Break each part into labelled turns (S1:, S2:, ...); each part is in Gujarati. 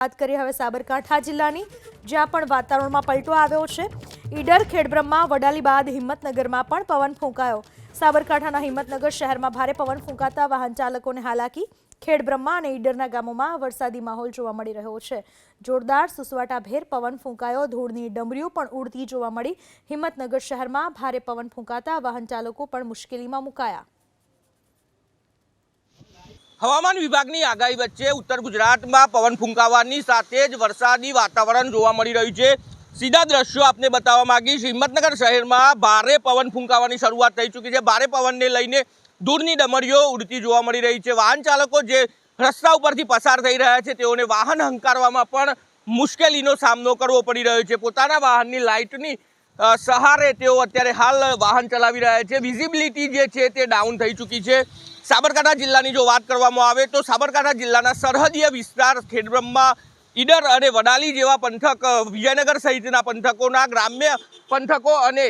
S1: વાત કરીએ હવે સાબરકાંઠા જિલ્લાની, જ્યાં પણ વાતાવરણમાં પલટો આવ્યો છે. ઈડર ખેડબ્રહ્મા વડાલી બાદ હિંમતનગરમાં પણ પવન ફૂંકાયો. સાબરકાંઠાના હિંમતનગર શહેરમાં ભારે પવન ફૂંકાતા વાહન ચાલકોને હાલાકી, ખેડબ્રહ્મા અને ઈડરના ગામોમાં વરસાદી માહોલ જોવા મળી રહ્યો છે. જોરદાર સુસવાટાભેર પવન ફૂંકાયો, ધૂળની ડમરીઓ પણ ઉડતી જોવા મળી. હિંમતનગર શહેરમાં ભારે પવન ફૂંકાતા વાહન ચાલકો પણ મુશ્કેલીમાં મુકાયા.
S2: હવામાન વિભાગની આગાહી વચ્ચે ઉત્તર ગુજરાતમાં પવન ફૂંકાવાની સાથે જ વરસાદી વાતાવરણ જોવા મળી રહ્યું છે. સીધા દ્રશ્યો આપને બતાવવા માંગીશ. હિંમતનગર શહેરમાં ભારે પવન ફૂંકાવાની શરૂઆત થઈ ચૂકી છે. ભારે પવનને લઈને દૂરની ડમરીઓ ઉડતી જોવા મળી રહી છે. વાહન ચાલકો જે રસ્તા ઉપરથી પસાર થઈ રહ્યા છે, તેઓને વાહન હંકારવામાં પણ મુશ્કેલીનો સામનો કરવો પડી રહ્યો છે. પોતાના વાહનની લાઇટની સહારે તેઓ અત્યારે હાલ વાહન ચલાવી રહ્યા છે. વિઝિબિલિટી જે છે તે ડાઉન થઈ ચૂકી છે. સાબરકાંઠા જિલ્લાની જો વાત કરવામાં આવે તો સાબરકાંઠા જિલ્લાના સરહદીય વિસ્તાર ખેડબ્રહ્મા ઈડર અને વડાલી જેવા પંથક વિજયનગર સહિતના પંથકોના ગ્રામ્ય પંથકો અને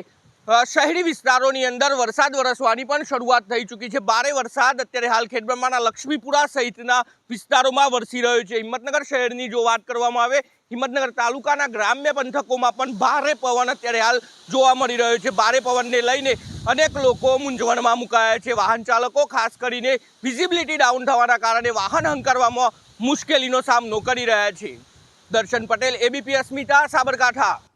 S2: શહેરી વિસ્તારોની અંદર વરસાદ વરસવાની પણ શરૂઆત થઈ ચૂકી છે. ભારે વરસાદ અત્યારે હાલ ખેડબ્રહ્માના લક્ષ્મીપુરા સહિતના વિસ્તારોમાં વરસી રહ્યો છે. હિંમતનગર શહેરની જો વાત કરવામાં આવે, હિંમતનગર તાલુકાના ગ્રામ્ય પંથકોમાં પણ ભારે પવન અત્યારે હાલ જોવા મળી રહ્યો છે. ભારે પવનને લઈને અનેક લોકો મૂંઝવણમાં મુકાયા છે. વાહન ચાલકો, ખાસ કરીને વિઝિબિલિટી ડાઉન થવાના કારણે વાહન હંકારવામાં મુશ્કેલીનો સામનો કરી રહ્યા છે. દર્શન પટેલ, એબીપી અસ્મિતા, સાબરકાંઠા.